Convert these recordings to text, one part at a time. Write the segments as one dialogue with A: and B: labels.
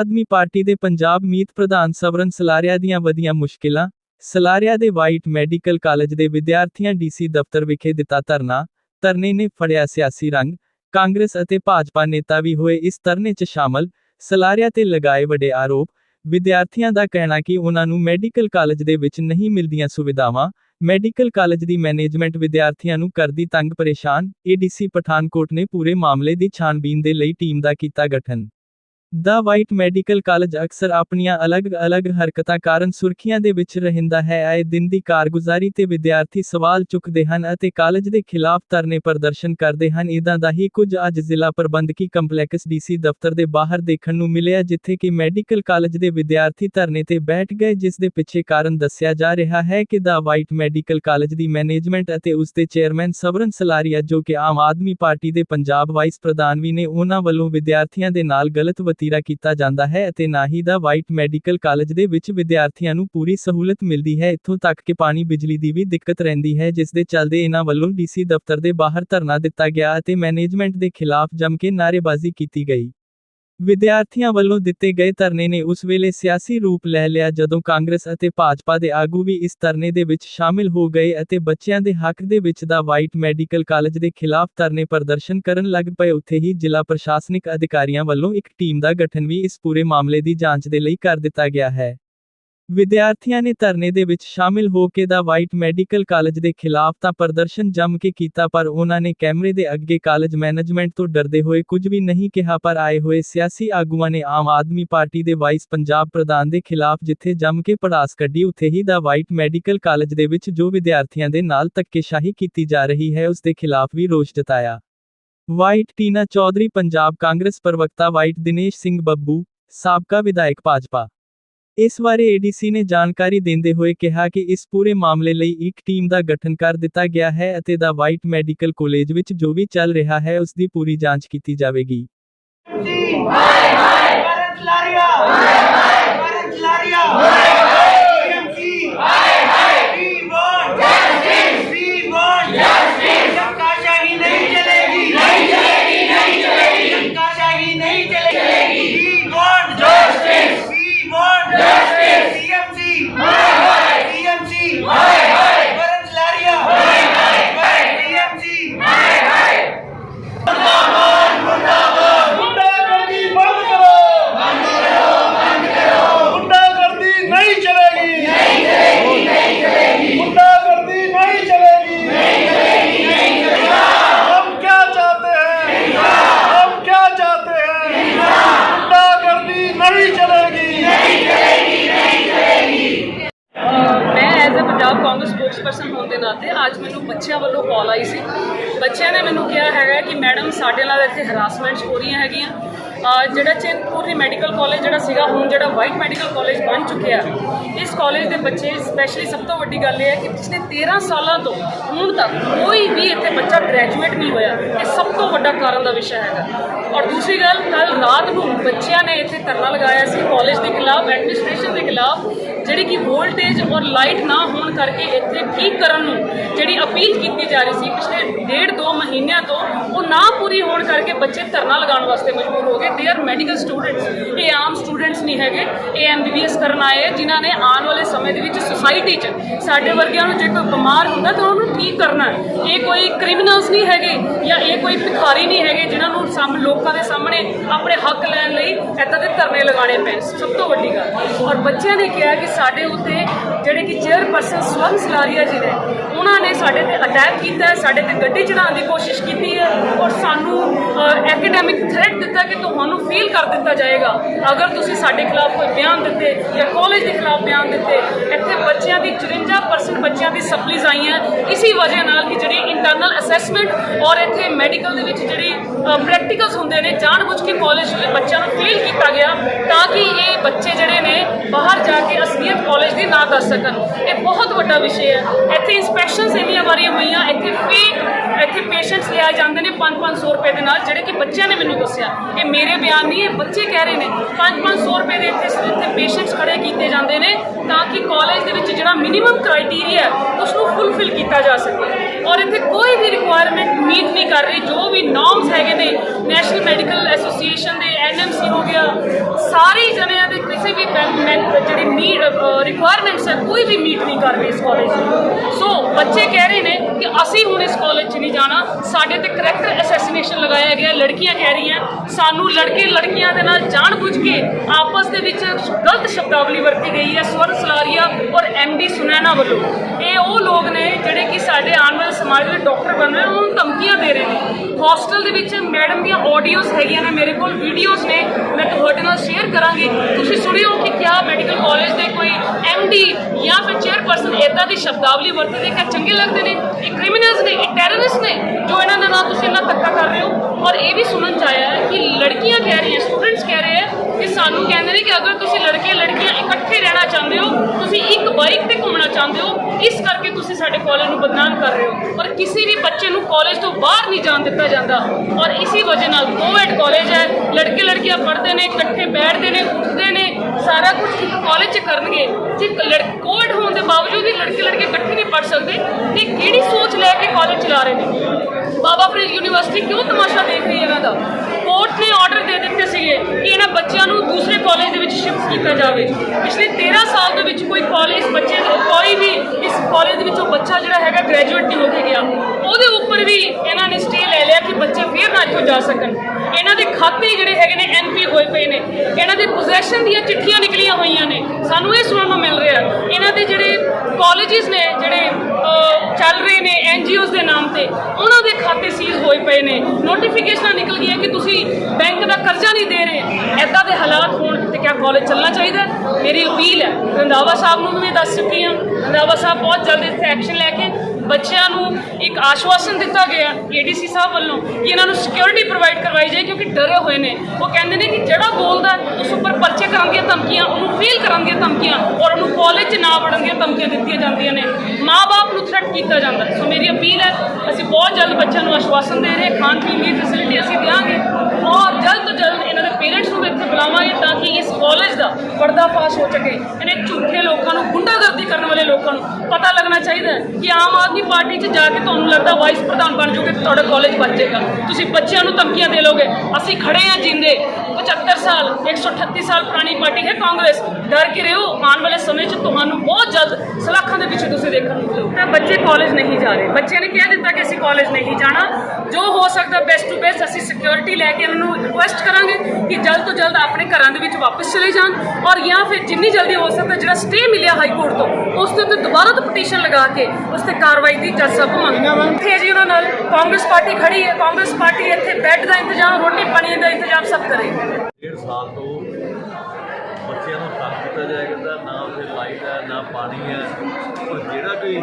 A: ਆਦਮੀ party ਦੇ ਪੰਜਾਬ ਮੀਤ ਪ੍ਰਧਾਨ ਸਵਰਨ ਸਲਾਰਿਆ ਦੀਆਂ ਵਧੀਆਂ ਮੁਸ਼ਕਿਲਾਂ, ਸਲਾਰਿਆ ਦੇ ਵਾਈਟ ਮੈਡੀਕਲ ਕਾਲਜ ਦੇ ਵਿਦਿਆਰਥੀਆਂ ਡੀਸੀ ਦਫ਼ਤਰ ਵਿਖੇ ਦਿੱਤਾ ਧਰਨਾ, ਧਰਨੇ ਨੇ ਫੜਿਆ ਸਿਆਸੀ ਰੰਗ, ਕਾਂਗਰਸ ਅਤੇ ਭਾਜਪਾ ਨੇਤਾ ਵੀ ਹੋਏ ਇਸ ਧਰਨੇ 'ਚ ਸ਼ਾਮਲ, ਸਲਾਰਿਆ ਤੇ ਲਗਾਏ ਵੱਡੇ ਆਰੋਪ, ਵਿਦਿਆਰਥੀਆਂ ਦਾ ਕਹਿਣਾ ਕਿ ਉਹਨਾਂ ਨੂੰ ਮੈਡੀਕਲ ਕਾਲਜ ਦੇ ਵਿੱਚ ਨਹੀਂ ਮਿਲਦੀਆਂ ਸੁਵਿਧਾਵਾਂ, ਮੈਡੀਕਲ ਕਾਲਜ ਦੀ ਮੈਨੇਜਮੈਂਟ ਵਿਦਿਆਰਥੀਆਂ ਨੂੰ ਕਰਦੀ ਤੰਗ ਪਰੇਸ਼ਾਨ ਏਡੀਸੀ ਪਠਾਨਕੋਟ ਨੇ ਪੂਰੇ ਮਾਮਲੇ ਦੀ ਛਾਣਬੀਨ ਦੇ ਲਈ ਟੀਮ ਦਾ ਕੀਤਾ ਗਠਨ। ਦਾ ਵਾਈਟ ਮੈਡੀਕਲ ਕਾਲਜ ਅਕਸਰ ਆਪਣੀਆਂ ਅਲੱਗ-ਅਲੱਗ ਹਰਕਤਾਂ ਕਾਰਨ ਸੁਰਖੀਆਂ ਦੇ ਵਿੱਚ ਰਹਿੰਦਾ ਹੈ। ਆਏ ਦਿਨ ਦੀ ਕਾਰਗੁਜ਼ਾਰੀ ਤੇ ਵਿਦਿਆਰਥੀ ਸਵਾਲ ਚੁੱਕਦੇ ਹਨ ਅਤੇ ਕਾਲਜ ਦੇ ਖਿਲਾਫ ਧਰਨੇ ਪ੍ਰਦਰਸ਼ਨ ਕਰਦੇ ਹਨ। ਇਦਾਂ ਦਾ ਹੀ ਕੁਝ ਅੱਜ ਜ਼ਿਲ੍ਹਾ ਪ੍ਰਬੰਧਕੀ ਕੰਪਲੈਕਸ ਡੀਸੀ ਦਫ਼ਤਰ ਦੇ ਬਾਹਰ ਦੇਖਣ ਨੂੰ ਮਿਲਿਆ, ਜਿੱਥੇ ਕਿ ਮੈਡੀਕਲ ਕਾਲਜ ਦੇ ਵਿਦਿਆਰਥੀ ਧਰਨੇ ਤੇ ਬੈਠ ਗਏ, ਜਿਸ ਦੇ ਪਿੱਛੇ ਕਾਰਨ ਦੱਸਿਆ ਜਾ ਰਿਹਾ ਹੈ ਕਿ ਦਾ ਵਾਈਟ ਮੈਡੀਕਲ ਕਾਲਜ ਦੀ ਮੈਨੇਜਮੈਂਟ ਅਤੇ ਉਸ ਦੇ ਚੇਅਰਮੈਨ ਸਵਰਨ ਸਲਾਰੀਆ, ਜੋ ਕਿ ਆਮ ਆਦਮੀ ਪਾਰਟੀ ਦੇ ਪੰਜਾਬ ਵਾਈਸ ਪ੍ਰਧਾਨ ਵੀ ਨੇ, ਉਹਨਾਂ ਵੱਲੋਂ ਵਿਦਿਆਰਥੀਆਂ ਦੇ ਨਾਲ ਗਲਤ ਵਤੀਰਾ ਕੀਤਾ ਜਾਂਦਾ ਹੈ ਅਤੇ ਨਾ ਹੀ ਦਾ ਵਾਈਟ ਮੈਡੀਕਲ ਕਾਲਜ ਦੇ ਵਿੱਚ ਵਿਦਿਆਰਥੀਆਂ ਨੂੰ ਪੂਰੀ ਸਹੂਲਤ ਮਿਲਦੀ ਹੈ। ਇੱਥੋਂ ਤੱਕ ਕਿ ਪਾਣੀ ਬਿਜਲੀ ਦੀ ਵੀ ਦਿੱਕਤ ਰਹਿੰਦੀ ਹੈ, ਜਿਸ ਦੇ ਚੱਲਦੇ ਇਹਨਾਂ ਵੱਲੋਂ ਡੀਸੀ ਦਫ਼ਤਰ ਦੇ ਬਾਹਰ ਧਰਨਾ ਦਿੱਤਾ ਗਿਆ ਅਤੇ ਮੈਨੇਜਮੈਂਟ ਦੇ ਖਿਲਾਫ ਜੰਮ ਕੇ ਨਾਅਰੇਬਾਜ਼ੀ ਕੀਤੀ ਗਈ। ਵਿਦਿਆਰਥੀਆਂ ਵੱਲੋਂ ਦਿੱਤੇ ਗਏ ਧਰਨੇ ਨੇ ਉਸ ਵੇਲੇ ਸਿਆਸੀ ਰੂਪ ਲੈ ਲਿਆ ਜਦੋਂ ਕਾਂਗਰਸ ਅਤੇ ਭਾਜਪਾ ਦੇ ਆਗੂ ਵੀ ਇਸ ਧਰਨੇ ਦੇ ਵਿੱਚ ਸ਼ਾਮਿਲ ਹੋ ਗਏ ਅਤੇ ਬੱਚਿਆਂ ਦੇ ਹੱਕ ਦੇ ਵਿੱਚ ਦਾ ਵਾਈਟ ਮੈਡੀਕਲ ਕਾਲਜ ਦੇ ਖਿਲਾਫ ਧਰਨੇ ਪ੍ਰਦਰਸ਼ਨ ਕਰਨ ਲੱਗ ਪਏ। ਉੱਥੇ ਹੀ ਜ਼ਿਲ੍ਹਾ ਪ੍ਰਸ਼ਾਸਨਿਕ ਅਧਿਕਾਰੀਆਂ ਵੱਲੋਂ ਇੱਕ ਟੀਮ ਦਾ ਗਠਨ ਵੀ ਇਸ ਪੂਰੇ ਮਾਮਲੇ ਦੀ ਜਾਂਚ ਦੇ ਲਈ ਕਰ ਦਿੱਤਾ ਗਿਆ ਹੈ। ਵਿਦਿਆਰਥੀਆਂ ਨੇ ਧਰਨੇ ਦੇ ਵਿੱਚ ਸ਼ਾਮਿਲ ਹੋ ਕੇ ਦਾ ਵਾਈਟ ਮੈਡੀਕਲ ਕਾਲਜ ਦੇ ਖਿਲਾਫ ਤਾਂ ਪ੍ਰਦਰਸ਼ਨ ਜੰਮ ਕੇ ਕੀਤਾ ਪਰ ਉਹਨਾਂ ਨੇ ਕੈਮਰੇ ਦੇ ਅੱਗੇ ਕਾਲਜ ਮੈਨੇਜਮੈਂਟ ਤੋਂ ਡਰਦੇ ਹੋਏ ਕੁਝ ਵੀ ਨਹੀਂ ਕਿਹਾ ਪਰ ਆਏ ਹੋਏ ਸਿਆਸੀ ਆਗੂਆਂ ਨੇ ਆਮ ਆਦਮੀ ਪਾਰਟੀ ਦੇ ਵਾਈਸ ਪੰਜਾਬ ਪ੍ਰਧਾਨ ਦੇ ਖਿਲਾਫ ਜਿੱਥੇ ਜੰਮ ਕੇ ਪੜਾਸ ਕੱਢੀ ਉੱਥੇ ਹੀ ਦਾ ਵਾਈਟ ਮੈਡੀਕਲ ਕਾਲਜ ਦੇ ਵਿੱਚ ਜੋ ਵਿਦਿਆਰਥੀਆਂ ਦੇ ਨਾਲ ਧੱਕੇਸ਼ਾਹੀ ਕੀਤੀ ਜਾ ਰਹੀ ਹੈ ਉਸ ਦੇ ਖਿਲਾਫ ਵੀ ਰੋਸ਼ ਜਤਾਇਆ। ਵਾਈਟ ਟੀਨਾ ਚੌਧਰੀ, ਪੰਜਾਬ ਕਾਂਗਰਸ ਪ੍ਰਵਕਤਾ ਵਾਈਟ ਦਿਨੇਸ਼ ਸਿੰਘ ਬੱਬੂ, ਸਾਬਕਾ ਵਿਧਾਇਕ ਭਾਜਪਾ। ਇਸ ਬਾਰੇ ਏਡੀਸੀ ਨੇ ਜਾਣਕਾਰੀ ਦਿੰਦੇ ਹੋਏ ਕਿਹਾ ਕਿ ਇਸ ਪੂਰੇ ਮਾਮਲੇ ਲਈ ਇੱਕ ਟੀਮ ਦਾ ਗਠਨ ਕਰ ਦਿੱਤਾ ਗਿਆ ਹੈ ਅਤੇ ਦਾ ਵਾਈਟ ਮੈਡੀਕਲ ਕਾਲਜ ਵਿੱਚ ਜੋ ਵੀ ਚੱਲ ਰਿਹਾ ਹੈ ਉਸ ਦੀ ਪੂਰੀ ਜਾਂਚ ਕੀਤੀ ਜਾਵੇਗੀ।
B: ਜੀ ਹਾਏ ਹਾਏ ਭਾਰਤ ਲਾਰੀਆ। ਹਾਏ ਹਾਏ ਭਾਰਤ ਲਾਰੀਆ। ਹਾਏ
C: ਮੈਨੂੰ ਕਿਹਾ ਹੈਗਾ ਕਿ ਮੈਡਮ, ਸਾਡੇ ਨਾਲ ਇੱਥੇ ਹਰਾਸਮੈਂਟਸ ਹੋ ਰਹੀਆਂ ਹੈਗੀਆਂ। ਅਹ ਜਿਹੜਾ ਚਿੰਤਪੁਰਨੀ ਮੈਡੀਕਲ ਕਾਲਜ ਜਿਹੜਾ ਸੀਗਾ, ਹੁਣ ਜਿਹੜਾ ਵਾਈਟ ਮੈਡੀਕਲ ਕਾਲਜ ਬਣ ਚੁੱਕਿਆ ਇਸ ਕਾਲਜ ਦੇ ਬੱਚੇ ਸਪੈਸ਼ਲੀ ਸਭ ਤੋਂ ਵੱਡੀ ਗੱਲ ਇਹ ਹੈ ਕਿ ਪਿਛਲੇ 13 ਸਾਲਾਂ ਤੋਂ ਹੁਣ ਤੱਕ ਕੋਈ ਵੀ ਇੱਥੇ ਬੱਚਾ ਗ੍ਰੈਜੂਏਟ ਨਹੀਂ ਹੋਇਆ, ਇਹ ਸਭ ਤੋਂ ਵੱਡਾ ਕਾਰਨ ਦਾ ਵਿਸ਼ਾ ਹੈਗਾ। ਔਰ ਦੂਸਰੀ ਗੱਲ ਕੱਲ ਰਾਤ ਨੂੰ ਬੱਚਿਆਂ ਨੇ ਇੱਥੇ ਧਰਨਾ ਲਗਾਇਆ ਸੀ ਕਾਲਜ ਦੇ ਖਿਲਾਫ ਐਡਮਿਨਿਸਟ੍ਰੇਸ਼ਨ ਦੇ ਖਿਲਾਫ ਜਿਹੜੀ ਕਿ ਵੋਲਟੇਜ ਔਰ ਲਾਈਟ ਨਾ ਹੋਣ ਕਰਕੇ ਇੱਥੇ ਠੀਕ ਕਰਨ ਨੂੰ ਜਿਹੜੀ ਅਪੀਲ ਕੀਤੀ ਜਾ ਰਹੀ ਸੀ, ਪਿਛਲੇ ਡੇਢ ਦੋ ਮਹੀਨਿਆਂ ਤੋਂ ਉਹ ਨਾ ਪੂਰੀ ਹੋਣ ਕਰਕੇ ਬੱਚੇ ਧਰਨਾ ਲਗਾਉਣ ਵਾਸਤੇ ਮਜਬੂਰ ਹੋ ਗਏ। ਦੇ ਆਰ ਮੈਡੀਕਲ ਸਟੂਡੈਂਟਸ ਇਹ ਆਮ ਸਟੂਡੈਂਟਸ ਨਹੀਂ ਹੈਗੇ। ਇਹ ਐਮਬੀਬੀਐਸ ਕਰਨ ਆਏ ਜਿਨ੍ਹਾਂ ਨੇ ਆਉਣ ਵਾਲੇ ਸਮੇਂ ਦੇ ਵਿੱਚ ਸੁਸਾਇਟੀ 'ਚ ਸਾਡੇ ਵਰਗਿਆਂ ਨੂੰ ਜੇ ਕੋਈ ਬਿਮਾਰ ਹੁੰਦਾ ਤਾਂ ਉਹਨਾਂ ਨੂੰ ਠੀਕ ਕਰਨਾ ਇਹ ਕੋਈ ਕ੍ਰਿਮੀਨਲਸ ਨਹੀਂ ਹੈਗੇ ਜਾਂ ਇਹ ਕੋਈ ਭਿਖਾਰੀ ਨਹੀਂ ਹੈਗੇ ਜਿਨ੍ਹਾਂ ਨੂੰ ਸਾਹਮ ਲੋਕਾਂ ਦੇ ਸਾਹਮਣੇ ਆਪਣੇ ਹੱਕ ਲੈਣ ਲਈ ਇੱਦਾਂ ਦੇ ਧਰਨੇ ਲਗਾਉਣੇ ਪੈਣ। ਸਭ ਤੋਂ ਵੱਡੀ ਗੱਲ। ਔਰ ਬੱਚਿਆਂ ਨੇ ਕਿਹਾ ਕਿ ਸਾਡੇ ਉੱਤੇ ਜਿਹੜੇ ਕਿ ਚੇਅਰਪਰਸਨ ਸਵਰਨ ਸਲਾਰੀਆ ਜੀ ਨੇ, ਉਹਨਾਂ ਨੇ ਸਾਡੇ ਤੇ ਅਟੈਕ ਕੀਤਾ ਸਾਡੇ ਤੇ ਗੱਡੀ ਚੜਾਉਣ ਦੀ ਕੋਸ਼ਿਸ਼ ਕੀਤੀ ਹੈ ਔਰ ਸਾਨੂੰ ਐਕੈਡੈਮਿਕ ਥ੍ਰੈਟ ਦਿੱਤਾ ਕਿ ਤੁਹਾਨੂੰ ਫੀਲ ਕਰ ਦਿੱਤਾ ਜਾਏਗਾ। ਅਗਰ ਤੁਸੀਂ ਸਾਡੇ ਖਿਲਾਫ ਕੋਈ ਬਿਆਨ ਦਿੱਤੇ ਜਾਂ ਕਾਲਜ ਦੇ ਖਿਲਾਫ ਬਿਆਨ ਦਿੱਤੇ, ਇੱਥੇ ਬੱਚਿਆਂ ਦੀ 54% ਬੱਚਿਆਂ ਦੀ ਸਪਲੀਜ਼ ਆਈਆਂ। ਇਸੀ ਵਜ੍ਹਾ ਨਾਲ ਕਿ ਜਿਹੜੀ ਇੰਟਰਨਲ ਅਸੈਸਮੈਂਟ ਔਰ ਇੱਥੇ ਮੈਡੀਕਲ ਦੇ ਵਿੱਚ ਜਿਹੜੀ ਪ੍ਰੈਕਟੀਕਲਸ ਹੁੰਦੇ ਨੇ, ਜਾਣਬੁੱਝ ਕੇ ਕਾਲਜ ਦੇ ਬੱਚਿਆਂ ਨੂੰ ਫੇਲ ਕੀਤਾ ਗਿਆ ਤਾਂ ਕਿ ਇਹ ਬੱਚੇ ਜਿਹੜੇ ਨੇ ਬਾਹਰ ਜਾ ਕੇ ਅਸਲੀਅਤ ਕਾਲਜ ਦੀ ਨਾ ਦੱਸ ਸਕਣ। ਇਹ ਬਹੁਤ ਵੱਡਾ ਵਿਸ਼ੇ ਹੈ। ਇੱਥੇ ਇਨਸਪੈਕਸ਼ਨਸ ਇੰਨੀਆਂ ਵਾਰੀਆਂ ਹੋਈਆਂ। ਇੱਥੇ ਫੇਕ ਇੱਥੇ ਪੇਸ਼ੈਂਟਸ ਲਿਆਏ ਜਾਂਦੇ ਨੇ 5-500 ਰੁਪਏ ਦੇ ਨਾਲ, ਜਿਹੜੇ ਕਿ ਬੱਚਿਆਂ ਨੇ ਮੈਨੂੰ ਦੱਸਿਆ। ਇਹ ਮੇਰੇ ਬਿਆਨ ਨਹੀਂ, ਇਹ ਬੱਚੇ ਕਹਿ ਰਹੇ ਨੇ। 5-500 ਰੁਪਏ ਦੇ ਇੱਥੇ ਇੱਥੇ ਪੇਸ਼ੈਂਟਸ ਖੜੇ ਕੀਤੇ ਜਾਂਦੇ ਨੇ ਤਾਂ ਕਿ ਕਾਲਜ ਦੇ ਵਿੱਚ ਜਿਹੜਾ ਮਿਨੀਮਮ ਕ੍ਰਾਈਟੇਰੀਆ ਹੈ ਉਸ ਨੂੰ ਫੁੱਲਫਿਲ ਕੀਤਾ ਜਾ ਸਕੇ। ਔਰ ਇੱਥੇ ਕੋਈ ਵੀ ਰਿਕੁਆਇਰਮੈਂਟ ਮੀਟ ਨਹੀਂ ਕਰ ਰਹੀ। ਜੋ ਵੀ ਨਾਰਮਸ ਹੈਗੇ ਨੇ ਨੈਸ਼ਨਲ ਮੈਡੀਕਲ ਐਸੋਸੀਏਸ਼ਨ ਦੇ ਐਨਐਮਸੀ ਹੋ ਗਿਆ, ਸਾਰੇ ਜਣਿਆਂ ਦੇ ਕਿਸੇ ਵੀ ਬੈਂਕ ਮੈਂ ਜਿਹੜੀ ਮੀਟ ਰਿਕੁਆਇਰਮੈਂਟਸ ਹੈ, ਕੋਈ ਵੀ ਮੀਟ ਨਹੀਂ ਕਰ ਰਹੀ ਇਸ ਕਾਲਜ ਸੋ ਬੱਚੇ ਕਹਿ ਰਹੇ ਨੇ ਕਿ ਅਸੀਂ ਹੁਣ ਇਸ ਕਾਲਜ 'ਚ ਨਹੀਂ ਜਾਣਾ। ਸਾਡੇ ਤੇ ਕਰੈਕਟਰ ਅਸੈਸੀਨੇਸ਼ਨ ਲਗਾਇਆ ਗਿਆ, ਲੜਕੀਆਂ ਕਹਿ ਰਹੀਆਂ। ਸਾਨੂੰ ਲੜਕੇ ਲੜਕੀਆਂ ਦੇ ਨਾਲ ਜਾਣ ਬੁੱਝ ਕੇ ਆਪਸ ਦੇ ਵਿੱਚ ਗਲਤ ਸ਼ਬਦਾਵਲੀ ਵਰਤੀ ਗਈ ਹੈ ਸਵਰ ਸਲਾਰੀਆ ਔਰ ਐਮਡੀ ਸੁਨੈਨਾ ਵੱਲੋਂ। ਇਹ ਉਹ ਲੋਕ ਨੇ ਜਿਹੜੇ ਕਿ ਸਾਡੇ ਸਮਾਜ ਦੇ ਡਾਕਟਰ ਬਣ ਰਹੇ ਨੇ ਉਹਨਾਂ ਨੂੰ ਧਮਕੀਆਂ ਦੇ ਰਹੇ ਨੇ। ਹੌਸਟਲ ਦੇ ਵਿੱਚ ਮੈਡਮ ਦੀਆਂ ਆਡੀਓਜ਼ ਹੈਗੀਆਂ ਨੇ ਮੇਰੇ ਕੋਲ ਵੀਡੀਓਜ਼ ਨੇ, ਮੈਂ ਤੁਹਾਡੇ ਨਾਲ ਸ਼ੇਅਰ ਕਰਾਂਗੀ। ਤੁਸੀਂ ਸੁਣਿਓ ਕਿ ਕਿਆ ਮੈਡੀਕਲ ਕਾਲਜ ਦੇ ਕੋਈ ਐਮਡੀ ਜਾਂ ਫਿਰ ਚੇਅਰਪਰਸਨ ਇਦਾਂ ਦੀ ਸ਼ਬਦਾਵਲੀ ਵਰਤਦੇ ਕਿ ਚੰਗੇ ਲੱਗਦੇ ਨੇ? ਇਹ ਕ੍ਰਿਮੀਨਲਸ ਨੇ, ਇਹ ਟੈਰਰਿਸਟ ਨੇ ਜੋ ਇਹਨਾਂ ਦੇ ਨਾਲ ਤੁਸੀਂ ਇੰਨਾ ਧੱਕਾ ਕਰ ਰਹੇ ਹੋ? ਔਰ ਇਹ ਵੀ ਸੁਣਨ ਚ ਆਇਆ ਹੈ ਕਿ ਲੜਕੀਆਂ ਕਹਿ ਰਹੀਆਂ ਸਟੂਡੈਂਟਸ ਕਹਿ ਰਹੇ ਹੈ ਕਿ ਸਾਨੂੰ ਕਹਿੰਦੇ ਨੇ ਕਿ ਅਗਰ ਤੁਸੀਂ ਲੜਕੇ ਲੜਕੀਆਂ ਇਕੱਠੇ ਰਹਿਣਾ ਚਾਹੁੰਦੇ ਹੋ, ਤੁਸੀਂ ਇੱਕ ਬਾਈਕ ਤੇ ਘੁੰਮਣਾ ਚਾਹੁੰਦੇ ਹੋ, ਇਸ ਕਰਕੇ ਤੁਸੀਂ ਸਾਡੇ ਕਾਲਜ ਨੂੰ ਬਦਨਾਮ ਕਰ ਰਹੇ ਹੋ। ਔਰ ਕਿਸੇ ਵੀ ਬੱਚੇ ਨੂੰ ਕਾਲਜ ਤੋਂ ਬਾਹਰ ਨਹੀਂ ਜਾਣ ਦਿੱਤਾ ਜਾਂਦਾ। ਔਰ ਇਸੇ ਵਜ੍ਹਾ ਨਾਲ ਕੋਵਿਡ ਕਾਲਜ ਹੈ, ਲੜਕੇ ਲੜਕੀਆਂ ਪੜ੍ਹਦੇ ਨੇ, ਇਕੱਠੇ ਬੈਠਦੇ ਨੇ, ਉੱਠਦੇ ਨੇ, ਸਾਰਾ ਕੁਝ ਇੱਕ ਕਾਲਜ 'ਚ ਕਰਨਗੇ। ਜੇ ਕੋਵਿਡ ਹੋਣ ਦੇ ਬਾਵਜੂਦ ਵੀ ਲੜਕੇ ਲੜਕੇ ਇਕੱਠੇ ਨਹੀਂ ਪੜ੍ਹ ਸਕਦੇ, ਤੇ ਕਿਹੜੀ ਸੋਚ ਲੈ ਕੇ ਕਾਲਜ ਚਲਾ ਰਹੇ ਨੇ? ਬਾਬਾ ਫਰੀਦ ਯੂਨੀਵਰਸਿਟੀ ਕਿਉਂ ਤਮਾਸ਼ਾ ਦੇਖ ਰਹੀ ਹੈ ਇਹਨਾਂ ਦਾ? ਕੋਰਟ ਨੇ ਆਰਡਰ ਦੇ ਦਿੱਤੇ ਸੀਗੇ ਕਿ ਇਹਨਾਂ ਬੱਚਿਆਂ ਨੂੰ ਦੂਸਰੇ ਕਾਲਜ ਦੇ ਵਿੱਚ ਸ਼ਿਫਟ ਕੀਤਾ ਜਾਵੇ। ਪਿਛਲੇ 13 ਸਾਲ ਦੇ ਵਿੱਚ ਕੋਈ ਕਾਲਜ ਬੱਚੇ ਕੋਈ ਵੀ ਇਸ ਕਾਲਜ ਦੇ ਵਿੱਚੋਂ ਬੱਚਾ ਜਿਹੜਾ ਹੈਗਾ ਗ੍ਰੈਜੂਏਟ ਨਹੀਂ ਹੋ ਕੇ ਗਿਆ। ਉਹਦੇ ਉੱਪਰ ਵੀ ਇਹਨਾਂ ਨੇ ਸਟੇ ਲੈ ਲਿਆ ਕਿ ਬੱਚੇ ਫੇਰ ਨਾ ਇੱਥੋਂ ਜਾ ਸਕਣ। ਇਹਨਾਂ ਦੇ ਖਾਤੇ ਜਿਹੜੇ ਹੈਗੇ ਨੇ ਐਨਪੀ ਹੋਏ ਪਏ ਨੇ। ਇਹਨਾਂ ਦੇ ਪੋਜੈਸ਼ਨ ਦੀਆਂ ਚਿੱਠੀਆਂ ਨਿਕਲੀਆਂ ਹੋਈਆਂ ਨੇ। ਸਾਨੂੰ ਇਹ ਸੁਣਨ ਨੂੰ ਮਿਲ ਰਿਹਾ। ਇਹਨਾਂ ਦੇ ਜਿਹੜੇ ਕਾਲਜਸ ਨੇ, ਜਿਹੜੇ ਚੱਲ ਰਹੇ ਐਨਜੀਓਜ਼ ਦੇ ਨਾਮ ਤੇ ਉਹਨਾਂ ਦੇ ਖਾਤੇ ਸੀਜ਼ ਹੋਏ ਪਏ ਨੇ। ਨੋਟੀਫਿਕੇਸ਼ਨਾਂ ਨਿਕਲ ਗਈਆਂ ਕਿ ਤੁਸੀਂ ਬੈਂਕ ਦਾ ਕਰਜ਼ਾ ਨਹੀਂ ਦੇ ਰਹੇ। ਐਦਾਂ ਦੇ ਹਾਲਾਤ ਹੋਣ ਤੇ ਕਿਆ ਕਾਲਜ ਚੱਲਣਾ ਚਾਹੀਦਾ ਮੇਰੀ ਅਪੀਲ ਹੈ। ਰੰਧਾਵਾ ਸਾਹਿਬ ਨੂੰ ਵੀ ਮੈਂ ਦੱਸ ਚੁੱਕੀ ਹਾਂ। ਰੰਧਾਵਾ ਸਾਹਿਬ ਬਹੁਤ ਜਲਦੀ ਇੱਥੇ ਐਕਸ਼ਨ ਲੈ ਕੇ ਬੱਚਿਆਂ ਨੂੰ ਇੱਕ ਆਸ਼ਵਾਸਨ ਦਿੱਤਾ ਗਿਆ ਏਡੀਸੀ ਸਾਹਿਬ ਵੱਲੋਂ ਕਿ ਇਹਨਾਂ ਨੂੰ ਸਿਕਿਉਰਿਟੀ ਪ੍ਰੋਵਾਈਡ ਕਰਵਾਈ ਜਾਏ ਕਿਉਂਕਿ ਡਰੇ ਹੋਏ ਨੇ। ਉਹ ਕਹਿੰਦੇ ਨੇ ਕਿ ਜਿਹੜਾ ਬੋਲਦਾ ਉਸ ਉੱਪਰ ਪਰਚੇ ਕਰਨ ਦੀਆਂ ਧਮਕੀਆਂ, ਉਹਨੂੰ ਫੀਲ ਕਰਨ ਦੀਆਂ ਧਮਕੀਆਂ ਔਰ ਉਹਨੂੰ ਕਾਲਜ 'ਚ ਨਾ ਪੜਨ ਦੀਆਂ ਧਮਕੀਆਂ ਦਿੱਤੀਆਂ ਜਾਂਦੀਆਂ ਨੇ। ਮਾਪੇ ਨੂੰ ਥ੍ਰੈਟ ਕੀਤਾ ਜਾਂਦਾ ਸੋ ਮੇਰੀ ਅਪੀਲ ਹੈ, ਅਸੀਂ ਬਹੁਤ ਜਲਦ ਬੱਚਿਆਂ ਨੂੰ ਆਸ਼ਵਾਸਨ ਦੇ ਰਹੇ ਖਾਣ ਪੀਣ ਦੀ ਫੈਸਿਲਿਟੀ ਅਸੀਂ ਦਿਆਂਗੇ ਔਰ ਜਲਦ ਤੋਂ ਜਲਦ ਪੇਰੈਂਟਸ ਨੂੰ ਇੱਥੇ ਬੁਲਾਵਾਂਗੇ ਤਾਂ ਕਿ ਇਸ ਕਾਲਜ ਦਾ ਪਰਦਾਫਾਸ਼ ਹੋ ਸਕੇ। ਇਹਨੇ ਝੂਠੇ ਲੋਕਾਂ ਨੂੰ ਗੁੰਡਾਗਰਦੀ ਕਰਨ ਵਾਲੇ ਲੋਕਾਂ ਨੂੰ ਪਤਾ ਲੱਗਣਾ ਚਾਹੀਦਾ ਕਿ ਆਮ ਆਦਮੀ ਪਾਰਟੀ 'ਚ ਜਾ ਕੇ ਤੁਹਾਨੂੰ ਲੱਗਦਾ ਵਾਈਸ ਪ੍ਰਧਾਨ ਬਣ ਜਾਓਗੇ ਤੇ ਤੁਹਾਡਾ ਕਾਲਜ ਬਚ ਜਾਏਗਾ। ਤੁਸੀਂ ਬੱਚਿਆਂ ਨੂੰ ਧਮਕੀਆਂ ਦੇ ਲੋਗੇ। ਅਸੀਂ ਖੜੇ ਹਾਂ ਜਿੰਦੇ। 75 ਸਾਲ 138 ਸਾਲ ਪੁਰਾਣੀ ਪਾਰਟੀ ਹੈ ਕਾਂਗਰਸ। ਡਰ ਕੇ ਰਹੋ। ਆਉਣ ਵਾਲੇ ਸਮੇਂ 'ਚ ਤੁਹਾਨੂੰ ਬਹੁਤ ਜਲਦ ਸਲਾਖਾਂ ਦੇ ਪਿੱਛੇ ਤੁਸੀਂ ਦੇਖਣ ਨੂੰ ਬੱਚੇ ਕਾਲਜ ਨਹੀਂ ਜਾ ਰਹੇ। ਬੱਚਿਆਂ ਨੇ ਕਹਿ ਦਿੱਤਾ ਕਿ ਅਸੀਂ ਕਾਲਜ ਨਹੀਂ ਜਾਣਾ। ਜੋ ਹੋ ਸਕਦਾ ਬੈਸਟ ਟੂ ਬੈਸਟ ਅਸੀਂ ਸਿਕਿਉਰਿਟੀ ਲੈ ਕੇ ਉਹਨਾਂ ਨੂੰ ਰਿਕੁਐਸਟ ਕਰਾਂਗੇ ਕਿ ਜਲਦ ਤੋਂ ਜਲਦ ਆਪਣੇ ਘਰਾਂ ਦੇ ਵਿੱਚ ਵਾਪਸ ਚਲੇ ਜਾਣ ਔਰ ਜਾਂ ਫਿਰ ਜਿੰਨੀ ਜਲਦੀ ਹੋ ਸਕਦਾ ਜਿਹੜਾ ਸਟੇ ਮਿਲਿਆ ਹਾਈ ਕੋਰਟ ਤੋਂ, ਉਸ ਦੇ ਦੁਬਾਰਾ ਤੋਂ ਪਟੀਸ਼ਨ ਲਗਾ ਕੇ ਉਸ ਤੇ ਕਾਰਵਾਈ ਦੀ ਜੱਜ ਸਾਹਿਬ ਨੂੰ ਇੱਥੇ ਜੀ ਉਹਨਾਂ ਨਾਲ ਕਾਂਗਰਸ ਪਾਰਟੀ ਖੜੀ ਹੈ। ਕਾਂਗਰਸ ਪਾਰਟੀ ਇੱਥੇ ਬੈੱਡ ਦਾ ਇੰਤਜ਼ਾਮ, ਰੋਟੀ ਪਾਣੀ ਦਾ ਇੰਤਜ਼ਾਮ ਸਭ ਕਰੇਗੀ
D: ਡੇਢ ਸਾਲ ਤੋਂ ਬੱਚਿਆਂ ਨੂੰ ਤੰਗ ਕੀਤਾ ਜਾਇਆ ਕਰਦਾ, ਨਾ ਉੱਥੇ ਲਾਈਟ ਹੈ, ਨਾ ਪਾਣੀ ਹੈ। ਔਰ ਜਿਹੜਾ ਕੋਈ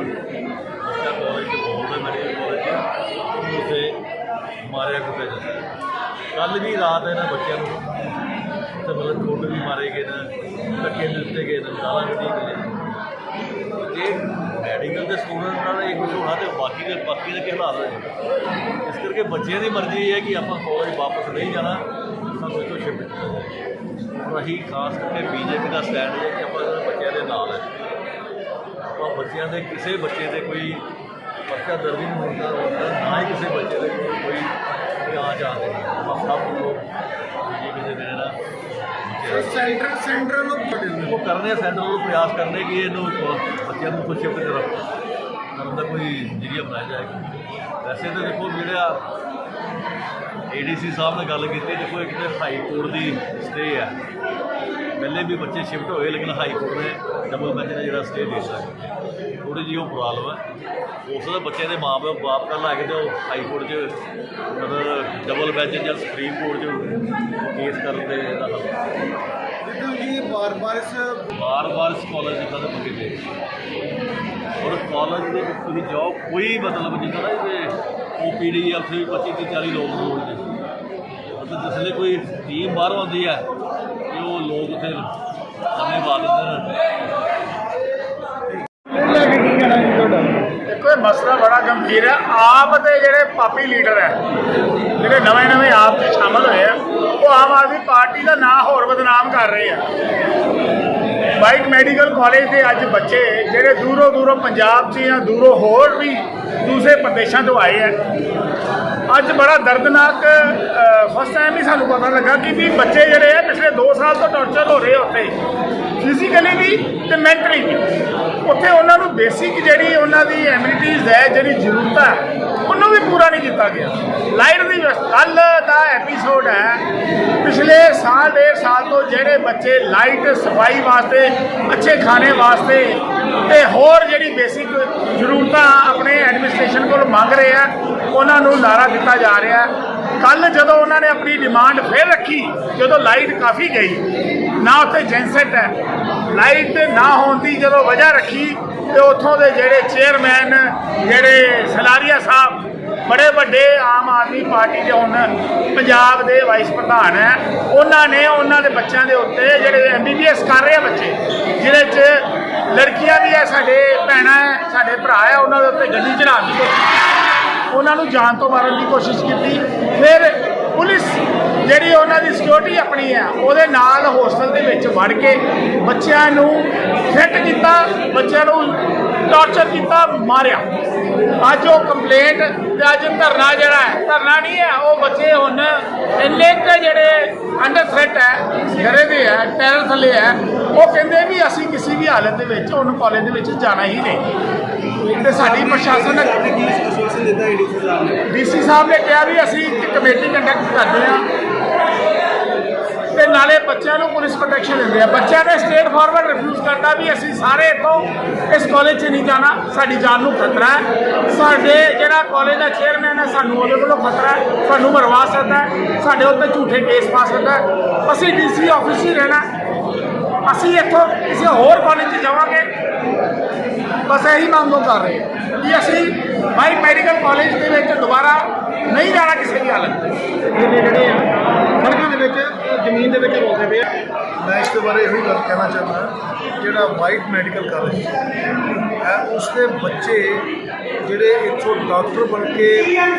D: ਮਾਰਿਆ ਕੁੱਟਿਆ ਜਾਂਦਾ ਕੱਲ ਵੀ ਰਾਤ ਇਹਨਾਂ ਬੱਚਿਆਂ ਨੂੰ ਤੇ ਮਤਲਬ ਠੁੱਡ ਵੀ ਮਾਰੇ ਗਏ ਨੇ, ਧੱਕੇ ਦਿੱਤੇ ਗਏ ਨੇ ਗਾਲਾਂ ਕੱਢੀ ਗਏ ਜੇ ਮੈਡੀਕਲ ਦੇ ਸਟੂਡੈਂਟ ਨਾਲ ਇਹ ਕੁਝ ਹੋਣਾ ਤੇ ਬਾਕੀ ਦੇ ਬਾਕੀ ਦੇ ਕੀ ਹਾਲਾਤ ਹੋਏ ਇਸ ਕਰਕੇ ਬੱਚਿਆਂ ਦੀ ਮਰਜ਼ੀ ਹੈ ਕਿ ਆਪਾਂ ਕਾਲਜ ਵਾਪਸ ਨਹੀਂ ਜਾਣਾ ਸਾਨੂੰ ਇੱਥੋਂ ਸ਼ਿਫਟ ਕੀਤਾ ਜਾਏ ਔਰ ਅਸੀਂ ਖਾਸ ਕਰਕੇ ਬੀਜੇਪੀ ਦਾ ਸਟੈਂਡ ਹੈ ਕਿ ਆਪਾਂ ਇਹਨਾਂ ਬੱਚਿਆਂ ਦੇ ਨਾਲ ਹੈ। ਆਪਾਂ ਬੱਚਿਆਂ ਦੇ ਕਿਸੇ ਬੱਚੇ ਦੇ ਕੋਈ ਪਰਚਾ ਦਰਜ ਨਹੀਂ ਹੁੰਦਾ ਹੁੰਦਾ ਨਾ ਹੀ ਕਿਸੇ ਬੱਚੇ ਦੇ ਕੋਈ ਜਾਂਚ ਆਉਂਦੀ ਆਪਾਂ ਸਭ ਲੋਕ ਬੀਜੇਪੀ ਦੇ ਨਾਲ
E: ਸੈਂਟਰ ਸੈਂਟਰ ਨੂੰ
D: ਉਹ ਕਰਨੇ ਸੈਂਟਰ ਨੂੰ ਪ੍ਰਯਾਸ ਕਰਨੇ ਕਿ ਇਹਨੂੰ ਬੱਚਿਆਂ ਨੂੰ ਕੁਝ ਸ਼ਿਫਟ ਕਰਨ ਕਰਨ ਦਾ ਕੋਈ ਜਰੀਆ ਬਣਾਇਆ ਜਾਏਗਾ ਵੈਸੇ ਤਾਂ ਦੇਖੋ ਜਿਹੜਾ ਏਡੀਸੀ ਸਾਹਿਬ ਨਾਲ ਗੱਲ ਕੀਤੀ ਦੇਖੋ ਇੱਕ ਤੇ ਹਾਈ ਕੋਰਟ ਦੀ ਸਟੇ ਹੈ। ਪਹਿਲੇ ਵੀ ਬੱਚੇ ਸ਼ਿਫਟ ਹੋਏ ਲੇਕਿਨ ਹਾਈ ਕੋਰਟ ਨੇ ਡਬਲ ਬੈਂਚ ਨੇ ਜਿਹੜਾ ਸਟੇ ਦੇ ਦਿੱਤਾ। ਥੋੜੀ ਜਿਹੀ ਉਹ ਪ੍ਰੋਬਲਮ ਹੈ ਉਸ ਦਾ ਬੱਚੇ ਦੇ ਮਾਪੇ ਬਾਪ ਕੱਲ ਆ ਕੇ ਤੇ ਉਹ ਹਾਈ ਕੋਰਟ 'ਚ ਮਤਲਬ ਡਬਲ ਬੈਂਚ ਜਾਂ ਸੁਪਰੀਮ ਕੋਰਟ 'ਚ ਕੇਸ ਕਰਨ ਦੇ ਇਹਦਾ
E: ਜੀ ਬਾਰ-ਬਾਰ ਇਸ
D: ਕਾਲਜ ਜਿੱਦਾਂ ਦੇ ਮੰਗੇ ਗਏ। ਔਰ ਕਾਲਜ ਦੇ ਵਿੱਚ ਤੁਸੀਂ ਜਾਓ ਕੋਈ ਮਤਲਬ ਜਿੱਦਾਂ ਨਾ ਇਹ ਓਪੀਡੀ ਜਾਂ ਫਿਰ 25 30 40 ਲੋਕ ਹੋਣਗੇ। ਮਤਲਬ ਜਿਸ ਵੇਲੇ ਕੋਈ ਟੀਮ ਬਾਹਰ ਆਉਂਦੀ ਹੈ ਉਹ ਉੱਥੇ ਅੰਨੇ ਪਾ ਦਿੰਦੇ ਨੇ।
F: ਦੇਖੋ, ਇਹ ਮਸਲਾ ਬੜਾ ਗੰਭੀਰ ਹੈ। ਆਪ ਦੇ ਜਿਹੜੇ ਪਾਪੀ ਲੀਡਰ ਹੈ, ਜਿਹੜੇ ਨਵੇਂ ਨਵੇਂ ਆਪ 'ਚ ਸ਼ਾਮਲ ਹੋਏ ਆ, ਉਹ ਆਮ ਆਦਮੀ ਪਾਰਟੀ ਦਾ ਨਾਂ ਹੋਰ ਬਦਨਾਮ ਕਰ ਰਹੇ ਆ। ਬਾਈਕ ਮੈਡੀਕਲ ਕਾਲਜ ਦੇ ਅੱਜ ਬੱਚੇ ਜਿਹੜੇ ਦੂਰੋਂ ਦੂਰੋਂ ਪੰਜਾਬ 'ਚ ਜਾਂ ਦੂਰੋਂ ਹੋਰ ਵੀ ਦੂਸਰੇ ਪ੍ਰਦੇਸ਼ਾਂ ਤੋਂ ਆਏ ਆ। ਅੱਜ ਬੜਾ ਦਰਦਨਾਕ ਫਸਟ ਟਾਈਮ ਹੀ ਸਾਨੂੰ ਪਤਾ ਲੱਗਾ ਕਿ ਵੀ ਬੱਚੇ ਜਿਹੜੇ ਆ, ਪਿਛਲੇ 2 ਸਾਲ ਤੋਂ ਟੌਰਚਰ ਹੋ ਰਹੇ ਉੱਥੇ। ਫਿਜ਼ੀਕਲੀ ਵੀ ਤੇ ਮੈਂਟਲੀ ਵੀ। ਉੱਥੇ ਉਹਨਾਂ ਨੂੰ ਬੇਸਿਕ ਜਿਹੜੀ ਉਹਨਾਂ ਦੀ ਐਮਿਨਿਟੀਜ਼ ਹੈ, ਜਿਹੜੀ ਜ਼ਰੂਰਤਾਂ ਉਹਨੂੰ ਵੀ ਪੂਰਾ ਨਹੀਂ ਕੀਤਾ ਗਿਆ। ਲਾਈਟ ਦੀ ਕੱਲ ਦਾ ਐਪੀਸੋਡ ਹੈ। ਪਿਛਲੇ ਸਾਲ, ਡੇਢ ਸਾਲ ਤੋਂ ਜਿਹੜੇ ਬੱਚੇ ਲਾਈਟ ਸਫ਼ਾਈ ਵਾਸਤੇ, ਅੱਛੇ ਖਾਣੇ ਵਾਸਤੇ ਤੇ ਹੋਰ ਬੇਸਿਕ ਜ਼ਰੂਰਤਾਂ ਆਪਣੇ ਐਡਮਿਨਿਸਟ੍ਰੇਸ਼ਨ ਕੋਲ ਮੰਗ ਰਹੇ ਆ, ਉਹਨਾਂ ਨੂੰ ਲਾਰਾ ਦਿੱਤਾ ਜਾ ਰਿਹਾ। ਕੱਲ ਜਦੋਂ ਉਹਨਾਂ ਨੇ ਆਪਣੀ ਡਿਮਾਂਡ ਫੇਰ ਰੱਖੀ, ਜਦੋਂ ਲਾਈਟ ਕਾਫੀ ਗਈ, ਨਾ ਉੱਥੇ ਜੈਂਸੈਟ ਹੈ। ਲਾਈਟ ਨਾ ਹੋਣ ਦੀ ਜਦੋਂ ਵਜ੍ਹਾ ਰੱਖੀ, ਤੇ ਉੱਥੋਂ ਦੇ ਜਿਹੜੇ ਚੇਅਰਮੈਨ ਜਿਹੜੇ ਸਲਾਰੀਆ ਸਾਹਿਬ, ਬੜੇ ਵੱਡੇ ਆਮ ਆਦਮੀ ਪਾਰਟੀ ਦੇ ਹੁਣ ਪੰਜਾਬ ਦੇ ਵਾਈਸ ਪ੍ਰਧਾਨ ਹੈ, ਉਹਨਾਂ ਨੇ ਉਹਨਾਂ ਦੇ ਬੱਚਿਆਂ ਦੇ ਉੱਤੇ ਜਿਹੜੇ ਐਮਬੀਬੀਐਸ ਕਰ ਰਹੇ ਆ ਬੱਚੇ, ਜਿਹਦੇ 'ਚ ਲੜਕੀਆਂ ਵੀ ਹੈ, ਸਾਡੇ ਭੈਣਾਂ ਹੈ, ਸਾਡੇ ਭਰਾ ਹੈ, ਉਹਨਾਂ ਦੇ ਉੱਤੇ ਗੱਡੀ ਚੜਾਉਣ ਦੀ ਕੋਸ਼ਿਸ਼ ਉਹਨਾਂ ਨੂੰ ਜਾਨ ਤੋਂ ਮਾਰਨ ਦੀ ਕੋਸ਼ਿਸ਼ ਕੀਤੀ। ਫਿਰ ਪੁਲਿਸ ਜਿਹੜੀ ਉਹਨਾਂ ਦੀ ਸਿਕਿਉਰਿਟੀ ਆਪਣੀ ਹੈ, ਉਹਦੇ ਨਾਲ ਹੋਸਟਲ ਦੇ ਵਿੱਚ ਵੜ ਕੇ ਬੱਚਿਆਂ ਨੂੰ ਫਿੱਟ ਕੀਤਾ, ਬੱਚਿਆਂ ਨੂੰ ਟਾਰਚਰ ਕੀਤਾ, ਮਾਰਿਆ। ਅੱਜ ਉਹ ਕੰਪਲੇਂਟ ਤੇ ਅੱਜ ਧਰਨਾ ਜਿਹੜਾ ਹੈ, ਧਰਨਾ ਨਹੀਂ ਹੈ, ਉਹ ਬੱਚੇ ਹੁਣ ਇੰਨੇ ਕੁ ਜਿਹੜੇ ਅੰਡਰ ਥ੍ਰੈਟ ਹੈ ਘਰੇ ਦੇ ਹੈ ਟੈਰਰ ਥੱਲੇ ਹੈ। ਉਹ ਕਹਿੰਦੇ ਵੀ ਅਸੀਂ ਕਿਸੇ ਵੀ ਹਾਲਤ ਦੇ ਵਿੱਚ ਉਹਨੂੰ ਕਾਲਜ ਦੇ ਵਿੱਚ ਜਾਣਾ ਹੀ ਨਹੀਂ। ਤੇ ਸਾਡੀ ਪ੍ਰਸ਼ਾਸਨ ਡੀਸੀ ਸਾਹਿਬ ਨੇ? ਕਿਹਾ ਵੀ ਅਸੀਂ ਇੱਕ ਕਮੇਟੀ ਕੰਡਕਟ ਕਰਦੇ ਹਾਂ। ਤੇ ਨਾਲੇ ਬੱਚਿਆਂ ਨੂੰ ਪੁਲਿਸ ਪ੍ਰੋਟੈਕਸ਼ਨ ਦਿੰਦੇ ਆ। ਬੱਚਿਆਂ ਨੇ ਸਟੇਟ ਫਾਰਵਰਡ ਰਿਫਿਊਜ਼ ਕਰਦਾ ਵੀ ਅਸੀਂ ਸਾਰੇ ਇੱਥੋਂ ਇਸ ਕਾਲਜ 'ਚ ਨਹੀਂ ਜਾਣਾ, ਸਾਡੀ ਜਾਨ ਨੂੰ ਖਤਰਾ ਹੈ। ਸਾਡੇ ਜਿਹੜਾ ਕਾਲਜ ਦਾ ਚੇਅਰਮੈਨ ਹੈ, ਸਾਨੂੰ ਉਹਦੇ ਕੋਲੋਂ ਖਤਰਾ ਹੈ, ਸਾਨੂੰ ਮਰਵਾ ਸਕਦਾ ਹੈ, ਸਾਡੇ ਉੱਤੇ ਝੂਠੇ ਕੇਸ ਪਾ ਸਕਦਾ ਹੈ। ਅਸੀਂ ਡੀਸੀ ਆਫਿਸ ਹੀ ਰਹਿਣਾ ਅਸੀਂ ਇੱਥੋਂ ਕਿਸੇ ਹੋਰ ਕਾਲਜ 'ਚ ਜਾਵਾਂਗੇ। ਬਸ ਇਹੀ ਮੰਗ ਕਰ ਰਹੇ ਹਾਂ ਕਿ ਅਸੀਂ ਬਾਈ ਮੈਡੀਕਲ ਕਾਲਜ ਦੇ ਵਿੱਚ ਦੁਬਾਰਾ ਨਹੀਂ ਜਾਣਾ ਕਿਸੇ ਦੀ ਹਾਲਤ 'ਚ।
E: ਜਿਹੜੇ ਆ, ਸੜਕਾਂ ਦੇ ਵਿੱਚ ਜ਼ਮੀਨ ਦੇ ਵਿੱਚ ਰੋਲਦੇ ਪਏ ਆ
G: ਮੈਂ ਇਸ ਦੇ ਬਾਰੇ ਇਹੋ ਗੱਲ ਕਹਿਣਾ ਚਾਹੁੰਦਾ ਜਿਹੜਾ ਵਾਈਟ ਮੈਡੀਕਲ ਕਾਲਜ ਹੈ ਉਸ ਦੇ ਬੱਚੇ ਜਿਹੜੇ ਇੱਥੋਂ ਡਾਕਟਰ ਬਣ ਕੇ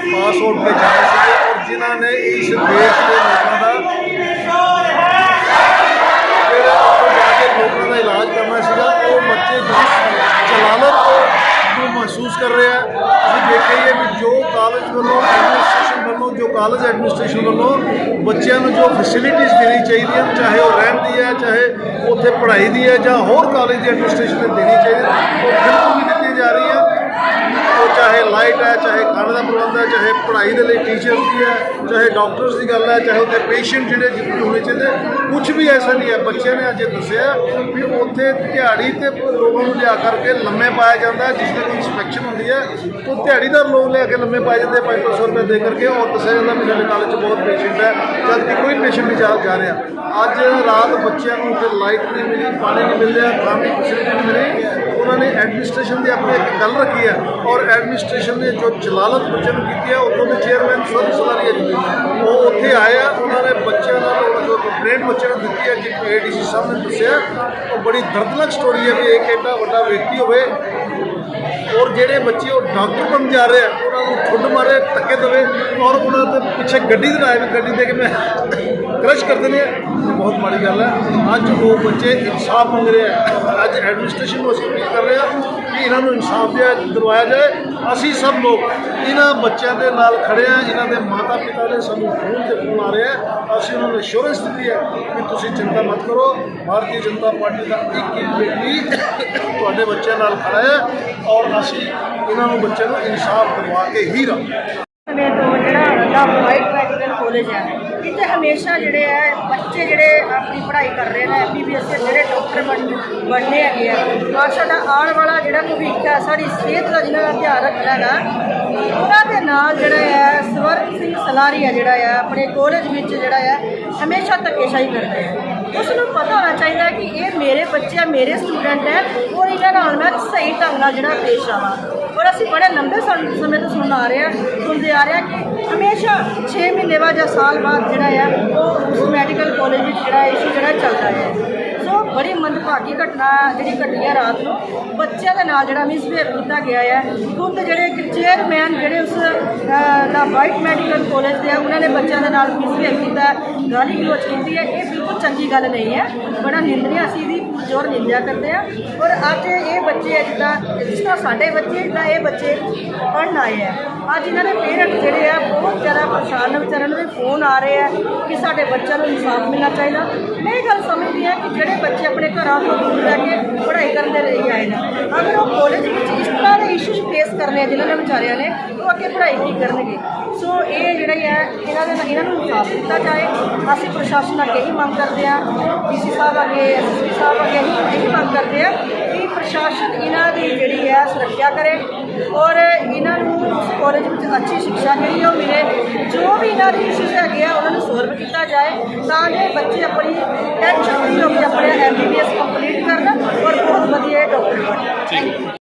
G: ਪਾਸ ਆਊਟ ਕੇ ਜਾਏ ਸੀ ਔਰ ਜਿਨ੍ਹਾਂ ਨੇ ਇਸ ਦੇਸ਼ ਦੇ ਲੋਕਾਂ ਦਾ ਜਿਹੜਾ ਉੱਥੋਂ ਜਾ ਕੇ ਲੋਕਾਂ ਦਾ ਇਲਾਜ ਕਰਨਾ ਸੀਗਾ ਉਹ ਬੱਚੇ ਜਿਸ ਜਲਾਲਤ ਨੂੰ ਮਹਿਸੂਸ ਕਰ ਰਿਹਾ ਆ ਅਸੀਂ ਦੇਖਿਆ ਹੀ ਹੈ ਵੀ ਜੋ ਕਾਲਜ ਵੱਲੋਂ ਐਡਮਿਨਿਸਟ੍ਰੇਸ਼ਨ ਵੱਲੋਂ, ਜੋ ਕਾਲਜ ਐਡਮਿਨਿਸਟ੍ਰੇਸ਼ਨ ਵੱਲੋਂ ਬੱਚਿਆਂ ਨੂੰ ਜੋ ਫੈਸਿਲਿਟੀਜ਼ ਦੇਣੀ ਚਾਹੀਦੀਆਂ ਚਾਹੇ ਉਹ ਰਹਿਣ ਦੀ ਹੈ, ਚਾਹੇ ਉੱਥੇ ਪੜ੍ਹਾਈ ਦੀ ਹੈ ਜਾਂ ਹੋਰ ਕਾਲਜ ਦੀ ਐਡਮਿਨਿਸਟ੍ਰੇਸ਼ਨ ਨੇ ਦੇਣੀ ਚਾਹੀਦੀ ਉਹ ਬਿਲਕੁਲ ਨਹੀਂ ਉਹ ਚਾਹੇ ਲਾਈਟ ਹੈ ਚਾਹੇ ਖਾਣੇ ਦਾ ਪ੍ਰਬੰਧ ਹੈ ਚਾਹੇ ਪੜ੍ਹਾਈ ਦੇ ਲਈ ਟੀਚਰਸ ਦੀ ਹੈ ਚਾਹੇ ਡਾਕਟਰਸ ਦੀ ਗੱਲ ਹੈ ਚਾਹੇ ਉੱਥੇ ਪੇਸ਼ੈਂਟ ਜਿਹੜੇ ਜਿੱਥੇ ਹੋਣੇ ਚਾਹੀਦੇ ਕੁਝ ਵੀ ਐਸਾ ਨਹੀਂ ਹੈ। ਬੱਚਿਆਂ ਨੇ ਅੱਜ ਦੱਸਿਆ ਵੀ ਉੱਥੇ ਦਿਹਾੜੀ ਤੇ ਲੋਕਾਂ ਨੂੰ ਲਿਆ ਕਰਕੇ ਲੰਮੇ ਪਾਇਆ ਜਾਂਦਾ ਹੈ, ਜਿਸ ਦੀ ਇਨਸਪੈਕਸ਼ਨ ਹੁੰਦੀ ਹੈ। ਉਹ ਦਿਹਾੜੀਦਾਰ ਲੋਕ ਲਿਆ ਕੇ ਲੰਮੇ ਪਾਏ ਜਾਂਦੇ 500 ਰੁਪਏ ਦੇ ਕਰਕੇ ਔਰ ਦੱਸਿਆ ਜਾਂਦਾ ਵੀ ਸਾਡੇ ਕਾਲਜ 'ਚ ਬਹੁਤ ਪੇਸ਼ੈਂਟ ਹੈ ਜਦ ਕਿ ਕੋਈ ਪੇਸ਼ੈਂਟ ਨਹੀਂ ਜਾ ਰਿਹਾ। ਅੱਜ ਰਾਤ ਬੱਚਿਆਂ ਨੂੰ ਉੱਥੇ ਲਾਈਟ ਨਹੀਂ ਮਿਲੀ ਪਾਣੀ ਨਹੀਂ ਮਿਲਿਆ ਖਾਣ ਦੀ ਫੈਸਿਲਿਟੀ ਨਹੀਂ ਮਿਲੀ। ਉਹਨਾਂ ਨੇ ਐਡਮਿਨਿਸਟ੍ਰੇਸ਼ਨ ਦੀ ਆਪਣੀ ਇੱਕ ਗੱਲ ਰੱਖੀ ਹੈ ਔਰ ਐਡਮਿਨਿਸਟ੍ਰੇਸ਼ਨ ਨੇ ਜੋ ਜਲਾਲਤ ਬੱਚਿਆਂ ਨੂੰ ਕੀਤੀ ਹੈ, ਉੱਥੋਂ ਦੇ ਚੇਅਰਮੈਨ ਸੋਰੀ ਸਲਾਰੀਆ ਜੀ। ਉਹ ਉੱਥੇ ਆਏ ਆ, ਉਹਨਾਂ ਨੇ ਬੱਚਿਆਂ ਨਾਲ ਉਹਨਾਂ ਜੋ ਕੰਪਲੇਂਟ ਬੱਚਿਆਂ ਨੂੰ ਦਿੱਤੀ ਹੈ ਜਿਵੇਂ ਏਡੀਸੀ ਸਾਹਿਬ ਨੇ ਦੱਸਿਆ, ਉਹ ਬੜੀ ਦਰਦਨਾਕ ਸਟੋਰੀ ਹੈ ਵੀ ਇੱਕ ਐਡਾ ਵੱਡਾ ਵਿਅਕਤੀ ਹੋਵੇ ਔਰ ਜਿਹੜੇ ਬੱਚੇ ਉਹ ਡਾਕਟਰ ਬਣ ਜਾ ਰਹੇ ਆ, ਉਹਨਾਂ ਨੂੰ ਠੁੱਡ ਮਾਰੇ, ਧੱਕੇ ਦੇਵੇ ਔਰ ਉਹਨਾਂ ਦੇ ਪਿੱਛੇ ਗੱਡੀ ਦਰਾਏ ਵੀ ਗੱਡੀ ਦੇ ਕੇ ਮੈਂ ਕ੍ਰਸ਼ ਕਰ ਦਿੰਦੇ ਆ। ਬਹੁਤ ਮਾੜੀ ਗੱਲ ਹੈ ਅੱਜ ਉਹ ਬੱਚੇ ਇਨਸਾਫ ਮੰਗ ਰਹੇ ਆ। ਅੱਜ ਐਡਮਿਨਿਸਟ੍ਰੇਸ਼ਨ ਨੂੰ ਅਸੀਂ ਕਰ ਰਹੇ ਆ। ਕਿ ਇਹਨਾਂ ਨੂੰ ਇਨਸਾਫ ਦਿਆ ਦਿਲਵਾਇਆ ਜਾਏ। ਅਸੀਂ ਸਭ ਲੋਕ ਇਹਨਾਂ ਬੱਚਿਆਂ ਦੇ ਨਾਲ ਖੜੇ ਆ ਇਹਨਾਂ ਦੇ ਮਾਤਾ ਪਿਤਾ ਨੇ ਸਾਨੂੰ ਫੋਨ ਤੇ ਫੋਨ ਆ ਰਿਹਾ ਹੈ। ਅਸੀਂ ਉਹਨਾਂ ਨੂੰ ਅਸ਼ੋਰੈਂਸ ਦਿੱਤੀ ਹੈ ਕਿ ਤੁਸੀਂ ਚਿੰਤਾ ਮਤ ਕਰੋ। ਭਾਰਤੀ ਜਨਤਾ ਪਾਰਟੀ ਦਾ ਇੱਕ ਇੱਕ ਵਿਅਕਤੀ ਤੁਹਾਡੇ ਬੱਚਿਆਂ ਨਾਲ ਖੜਾ ਹੈ ਔਰ ਅਸੀਂ ਇਹਨਾਂ ਨੂੰ ਬੱਚਿਆਂ ਨੂੰ ਇਨਸਾਫ ਦਿਵਾ ਕੇ ਹੀ ਰਹਾਂਗੇ।
H: ਸਮੇਂ ਤੋਂ ਜਿਹੜਾ ਦਾ ਵਾਈਟ ਮੈਡੀਕਲ ਕਾਲਜ ਹੈ। ਇੱਥੇ ਹਮੇਸ਼ਾ ਜਿਹੜੇ ਹੈ ਬੱਚੇ ਜਿਹੜੇ ਆਪਣੀ ਪੜ੍ਹਾਈ ਕਰ ਰਹੇ ਨੇ ਐਮਬੀਬੀਐਸ ਦੇ ਜਿਹੜੇ ਡਾਕਟਰ ਬਣ ਬਣਨੇ ਹੈਗੇ ਆ। ਔਰ ਸਾਡਾ ਆਉਣ ਵਾਲਾ ਜਿਹੜਾ ਭਵਿੱਖ ਹੈ, ਸਾਡੀ ਸਿਹਤ ਦਾ ਜਿਹਨਾਂ ਦਾ ਧਿਆਨ ਰੱਖਣਾ ਹੈਗਾ, ਉਹਨਾਂ ਦੇ ਨਾਲ ਜਿਹੜਾ ਹੈ ਸਵਰਨ ਸਿੰਘ ਸਲਾਰੀ ਸਲਾਰੀਆ ਜਿਹੜਾ ਹੈ ਆਪਣੇ ਕਾਲਜ ਵਿੱਚ ਜਿਹੜਾ ਹੈ ਹਮੇਸ਼ਾ ਧੱਕੇਸ਼ਾਹੀ ਕਰਦੇ ਹੈ ਉਸ ਨੂੰ ਪਤਾ ਹੋਣਾ ਚਾਹੀਦਾ ਕਿ ਇਹ ਮੇਰੇ ਬੱਚੇ ਆ, ਮੇਰੇ ਸਟੂਡੈਂਟ ਹੈ, ਔਰ ਇਹਨਾਂ ਨਾਲ ਮੈਂ ਸਹੀ ਢੰਗ ਨਾਲ ਜਿਹੜਾ ਪੇਸ਼ ਆਵਾਂ। ਔਰ ਅਸੀਂ ਬੜੇ ਲੰਬੇ ਸਮੇਂ ਤੋਂ ਸੁਣ ਆ ਰਹੇ ਹਾਂ, ਸੁਣਦੇ ਆ ਰਹੇ ਹਾਂ ਕਿ ਹਮੇਸ਼ਾ 6 ਮਹੀਨੇ ਬਾਅਦ ਜਾਂ ਸਾਲ ਬਾਅਦ ਜਿਹੜਾ ਆ, ਉਹ ਉਸ ਮੈਡੀਕਲ ਕਾਲਜ ਵਿੱਚ ਜਿਹੜਾ ਇਸ਼ੂ ਜਿਹੜਾ ਚੱਲਦਾ ਹੈ ਸੋ ਬੜੀ ਮੰਦਭਾਗੀ ਘਟਨਾ ਜਿਹੜੀ ਘਟੀ ਹੈ ਰਾਤ ਨੂੰ, ਬੱਚਿਆਂ ਦੇ ਨਾਲ ਜਿਹੜਾ ਮਿਸਬਿਹੇਵ ਕੀਤਾ ਗਿਆ ਹੈ ਖੁਦ ਜਿਹੜੇ ਚੇਅਰਮੈਨ ਜਿਹੜੇ ਉਸ ਦਾ ਵਾਈਟ ਮੈਡੀਕਲ ਕਾਲਜ ਦੇ ਆ, ਉਹਨਾਂ ਨੇ ਬੱਚਿਆਂ ਦੇ ਨਾਲ ਮਿਸਬਿਹੇਵ ਕੀਤਾ ਗਾਲੀ ਗਲੋਚ ਕੀਤੀ ਹੈ ਇਹ ਬਿਲਕੁਲ ਚੰਗੀ ਗੱਲ ਨਹੀਂ ਹੈ ਬੜਾ ਨਿੰਦਨੀय ਅਸੀਂ ਦੀ ਪੁਰਜੋਰ ਨਿੰਦਿਆ ਕਰਦੇ ਆ। ਔਰ ਅੱਜ ਇਹ ਬੱਚੇ ਆ ਜਿੱਦਾਂ, ਜਿਸ ਤਰ੍ਹਾਂ ਸਾਡੇ ਬੱਚੇ ਜਿੱਦਾਂ ਇਹ ਬੱਚੇ ਪੜ੍ਹਨ ਆਏ ਆ। ਅੱਜ ਇਹਨਾਂ ਦੇ ਪੇਰੈਂਟ ਜਿਹੜੇ ਆ, ਬਹੁਤ ਜ਼ਿਆਦਾ ਪਰੇਸ਼ਾਨ ਨੇ ਵਿਚਾਰਿਆਂ ਨੂੰ ਵੀ ਫੋਨ ਆ ਰਹੇ ਆ ਕਿ ਸਾਡੇ ਬੱਚਿਆਂ ਨੂੰ ਇਨਸਾਫ ਮਿਲਣਾ ਚਾਹੀਦਾ। ਮੈਂ ਇਹ ਗੱਲ ਸਮਝਦੀ ਹਾਂ ਕਿ ਜਿਹੜੇ ਬੱਚੇ ਆਪਣੇ ਘਰਾਂ ਤੋਂ ਦੂਰ ਰਹਿ ਕੇ ਪੜ੍ਹਾਈ ਕਰਨ ਦੇ ਲਈ ਆਏ ਨੇ, ਅਗਰ ਉਹ ਕਾਲਜ ਵਿੱਚ ਇਸ ਤਰ੍ਹਾਂ ਦੇ ਇਸ਼ੂਜ਼ ਫੇਸ ਕਰਨੇ ਆ ਜਿਨ੍ਹਾਂ ਨੇ ਵਿਚਾਰਿਆਂ ਨੇ ਉਹ ਅੱਗੇ ਪੜ੍ਹਾਈ ਕੀ ਕਰਨਗੇ। ਸੋ ਇਹ ਜਿਹੜਾ ਹੈ ਇਹਨਾਂ ਦੇ ਇਹਨਾਂ ਨੂੰ ਇਨਸਾਫ ਦਿੱਤਾ ਜਾਏ। ਅਸੀਂ ਪ੍ਰਸ਼ਾਸਨ ਅੱਗੇ ਹੀ ਮੰਗ ਕਰਦੇ ਹਾਂ, ਡੀਸੀ ਸਾਹਿਬ ਅੱਗੇ ਐਸਐਸਪੀ ਸਾਹਿਬ ਅੱਗੇ ਹੀ ਇਹੀ ਮੰਗ ਕਰਦੇ ਹਾਂ ਕਿ ਪ੍ਰਸ਼ਾਸਨ ਇਹਨਾਂ ਦੀ ਜਿਹੜੀ ਹੈ ਸੁਰੱਖਿਆ ਕਰੇ ਔਰ ਇਹਨਾਂ ਨੂੰ ਉਸ ਕਾਲਜ ਵਿੱਚ ਅੱਛੀ ਸਿੱਖਿਆ ਜਿਹੜੀ ਉਹ ਮਿਲੇ। ਜੋ ਵੀ ਇਹਨਾਂ ਦੇ ਇਸ਼ੂਜ਼ ਹੈਗੇ ਆ, ਉਹਨਾਂ ਨੂੰ ਸੋਲਵ ਕੀਤਾ ਜਾਏ ਤਾਂ ਕਿ ਬੱਚੇ ਆਪਣੀ ਟੈਨਸ਼ਨ ਫਰੀ ਹੋ ਕੇ ਆਪਣੇ ਐਮਬੀਬੀਐਸ ਕੰਪਲੀਟ ਕਰਨ ਔਰ ਬਹੁਤ ਵਧੀਆ ਡਾਕਟਰ ਬਣਨ। ਥੈਂਕ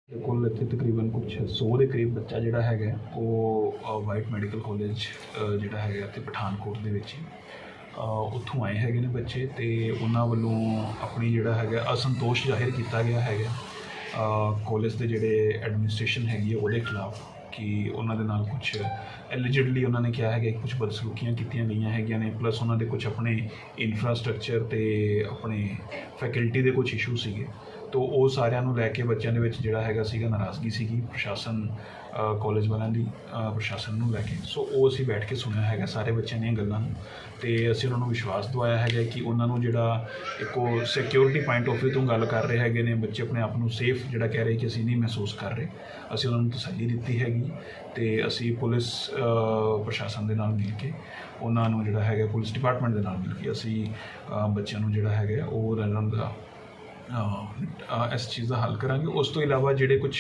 I: ਇੱਥੇ ਤਕਰੀਬਨ ਕੁਝ 100 ਦੇ ਕਰੀਬ ਬੱਚਾ ਜਿਹੜਾ ਹੈਗਾ, ਉਹ ਵਾਈਟ ਮੈਡੀਕਲ ਕਾਲਜ ਜਿਹੜਾ ਹੈਗਾ ਤੇ ਪਠਾਨਕੋਟ ਦੇ ਵਿੱਚ ਉੱਥੋਂ ਆਏ ਹੈਗੇ ਨੇ ਬੱਚੇ ਤੇ ਉਹਨਾਂ ਵੱਲੋਂ ਆਪਣੀ ਜਿਹੜਾ ਹੈਗਾ ਅਸੰਤੋਸ਼ ਜ਼ਾਹਿਰ ਕੀਤਾ ਗਿਆ ਹੈਗਾ ਕਾਲਜ ਦੇ ਜਿਹੜੇ ਐਡਮਿਨਿਸਟ੍ਰੇਸ਼ਨ ਹੈਗੀ ਹੈ ਉਹਦੇ ਖਿਲਾਫ ਕਿ ਉਹਨਾਂ ਦੇ ਨਾਲ ਕੁਝ ਐਲੀਜਿਡਲੀ ਉਹਨਾਂ ਨੇ ਕਿਹਾ ਹੈਗਾ ਕਿ ਕੁਝ ਬਦਸਲੂਕੀਆਂ ਕੀਤੀਆਂ ਗਈਆਂ ਹੈਗੀਆਂ ਨੇ ਪਲੱਸ ਉਹਨਾਂ ਦੇ ਕੁਝ ਆਪਣੇ ਇਨਫਰਾਸਟ੍ਰਕਚਰ ਤੇ ਆਪਣੇ ਫੈਕਲਟੀ ਦੇ ਕੁਝ ਇਸ਼ੂ ਸੀਗੇ। ਤੋ ਉਹ ਸਾਰਿਆਂ ਨੂੰ ਲੈ ਕੇ ਬੱਚਿਆਂ ਦੇ ਵਿੱਚ ਜਿਹੜਾ ਹੈਗਾ ਸੀਗਾ ਨਾਰਾਜ਼ਗੀ ਸੀਗੀ ਪ੍ਰਸ਼ਾਸਨ ਕਾਲਜ ਵਾਲਿਆਂ ਦੀ ਪ੍ਰਸ਼ਾਸਨ ਨੂੰ ਲੈ ਕੇ। ਸੋ ਉਹ ਅਸੀਂ ਬੈਠ ਕੇ ਸੁਣਿਆ ਹੈਗਾ ਸਾਰੇ ਬੱਚਿਆਂ ਦੀਆਂ ਗੱਲਾਂ ਨੂੰ। ਤੇ ਅਸੀਂ ਉਹਨਾਂ ਨੂੰ ਵਿਸ਼ਵਾਸ ਦਵਾਇਆ ਹੈਗਾ ਕਿ ਉਹਨਾਂ ਨੂੰ ਜਿਹੜਾ ਇੱਕੋ ਉਹ ਸਿਕਿਉਰਿਟੀ ਪੁਆਇੰਟ ਆਫ View ਤੋਂ ਗੱਲ ਕਰ ਰਹੇ ਹੈਗੇ ਨੇ, ਬੱਚੇ ਆਪਣੇ ਆਪ ਨੂੰ ਸੇਫ ਜਿਹੜਾ ਕਹਿ ਰਹੇ ਕਿ ਅਸੀਂ ਨਹੀਂ ਮਹਿਸੂਸ ਕਰ ਰਹੇ। ਅਸੀਂ ਉਹਨਾਂ ਨੂੰ ਤਸੱਲੀ ਦਿੱਤੀ ਹੈਗੀ, ਤੇ ਅਸੀਂ ਪੁਲਿਸ ਪ੍ਰਸ਼ਾਸਨ ਦੇ ਨਾਲ ਮਿਲ ਕੇ ਉਹਨਾਂ ਨੂੰ ਜਿਹੜਾ ਹੈਗਾ, ਪੁਲਿਸ ਡਿਪਾਰਟਮੈਂਟ ਦੇ ਨਾਲ ਮਿਲ ਕੇ ਅਸੀਂ ਬੱਚਿਆਂ ਨੂੰ ਜਿਹੜਾ ਹੈਗਾ, ਉਹ ਰਹਿਣ ਦਾ ਇਸ ਚੀਜ਼ ਦਾ ਹੱਲ ਕਰਾਂਗੇ। ਉਸ ਤੋਂ ਇਲਾਵਾ ਜਿਹੜੇ ਕੁਝ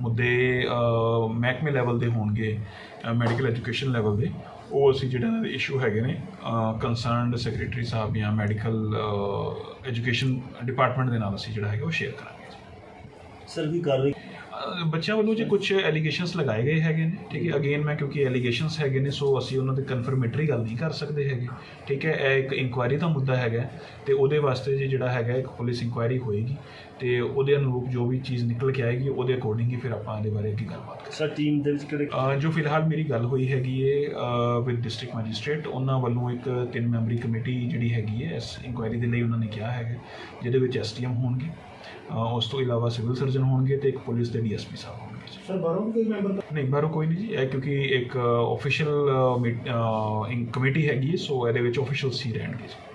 I: ਮੁੱਦੇ ਮਹਿਕਮੇ ਲੈਵਲ ਦੇ ਹੋਣਗੇ ਮੈਡੀਕਲ ਐਜੂਕੇਸ਼ਨ ਲੈਵਲ ਦੇ, ਉਹ ਅਸੀਂ ਜਿਹੜੇ ਇਸ਼ੂ ਹੈਗੇ ਨੇ ਕੰਸਰਨਡ ਸੈਕਟਰੀ ਸਾਹਿਬ ਜਾਂ ਮੈਡੀਕਲ ਐਜੂਕੇਸ਼ਨ ਡਿਪਾਰਟਮੈਂਟ ਦੇ ਨਾਲ ਅਸੀਂ ਜਿਹੜਾ ਹੈਗਾ ਉਹ ਸ਼ੇਅਰ ਕਰਾਂਗੇ।
J: ਸਰ ਵੀ ਕਾਰਵਾਈ
I: ਅਹ ਬੱਚਿਆਂ ਵੱਲੋਂ ਜੇ ਕੁਝ ਐਲੀਗੇਸ਼ਨਸ ਲਗਾਏ ਗਏ ਹੈਗੇ ਨੇ ਠੀਕ ਹੈ? ਅਗੇਨ ਮੈਂ ਕਿਉਂਕਿ ਐਲੀਗੇਸ਼ਨਸ ਹੈਗੇ ਨੇ ਸੋ ਅਸੀਂ ਉਹਨਾਂ ਤੇ ਕਨਫਰਮੇਟਰੀ ਗੱਲ ਨਹੀਂ ਕਰ ਸਕਦੇ ਹੈਗੇ ਠੀਕ ਹੈ? ਇਹ ਇੱਕ ਇਨਕੁਆਇਰੀ ਦਾ ਮੁੱਦਾ ਹੈਗਾ ਤੇ ਉਹਦੇ ਵਾਸਤੇ ਜੇ ਜਿਹੜਾ ਹੈਗਾ ਇੱਕ ਪੁਲਿਸ ਇਨਕੁਆਇਰੀ ਹੋਏਗੀ ਤੇ ਉਹਦੇ ਅਨੁਰੂਪ ਜੋ ਵੀ ਚੀਜ਼ ਨਿਕਲ ਕੇ ਆਏਗੀ ਉਹਦੇ ਅਕੋਰਡਿੰਗ ਹੀ ਫਿਰ ਆਪਾਂ ਇਹਦੇ ਬਾਰੇ ਅੱਗੇ ਗੱਲਬਾਤ ਕਰਾਂਗੇ।
J: ਸਰ ਟੀਮ ਦੇ ਵਿੱਚ ਕਿਹੜੇ
I: ਜੋ ਫਿਲਹਾਲ ਮੇਰੀ ਗੱਲ ਹੋਈ ਹੈਗੀ ਹੈ ਵਿਦ ਡਿਸਟ੍ਰਿਕਟ ਮੈਜਿਸਟ੍ਰੇਟ ਉਹਨਾਂ ਵੱਲੋਂ ਇੱਕ ਤਿੰਨ ਮੈਂਬਰੀ ਕਮੇਟੀ ਜਿਹੜੀ ਹੈਗੀ ਹੈ ਇਸ ਇਨਕੁਆਇਰੀ ਦੇ ਲਈ ਉਹਨਾਂ ਨੇ ਕਿਹਾ ਹੈਗਾ ਜਿਹਦੇ ਵਿੱਚ ਐਸਟੀਐਮ ਹੋਣਗੇ। ਉਸ ਤੋਂ ਇਲਾਵਾ ਸਿਵਲ ਸਰਜਨ ਹੋਣਗੇ ਤੇ ਇੱਕ ਪੁਲਿਸ ਦੇ ਡੀਐਸਪੀ ਸਾਹਿਬ ਹੋਣਗੇ
E: ਸਰ ਬਾਹਰੋਂ ਕੋਈ ਮੈਂਬਰ
I: ਨਹੀਂ ਬਾਹਰੋਂ ਕੋਈ ਨਹੀਂ ਜੀ। ਇਹ ਕਿਉਂਕਿ ਇੱਕ ਆਫੀਸ਼ੀਅਲ ਕਮੇਟੀ ਹੈਗੀ ਸੋ ਇਹਦੇ ਵਿੱਚ ਆਫੀਸ਼ੀਅਲ ਸੀ ਰਹਿਣਗੇ ਜੀ।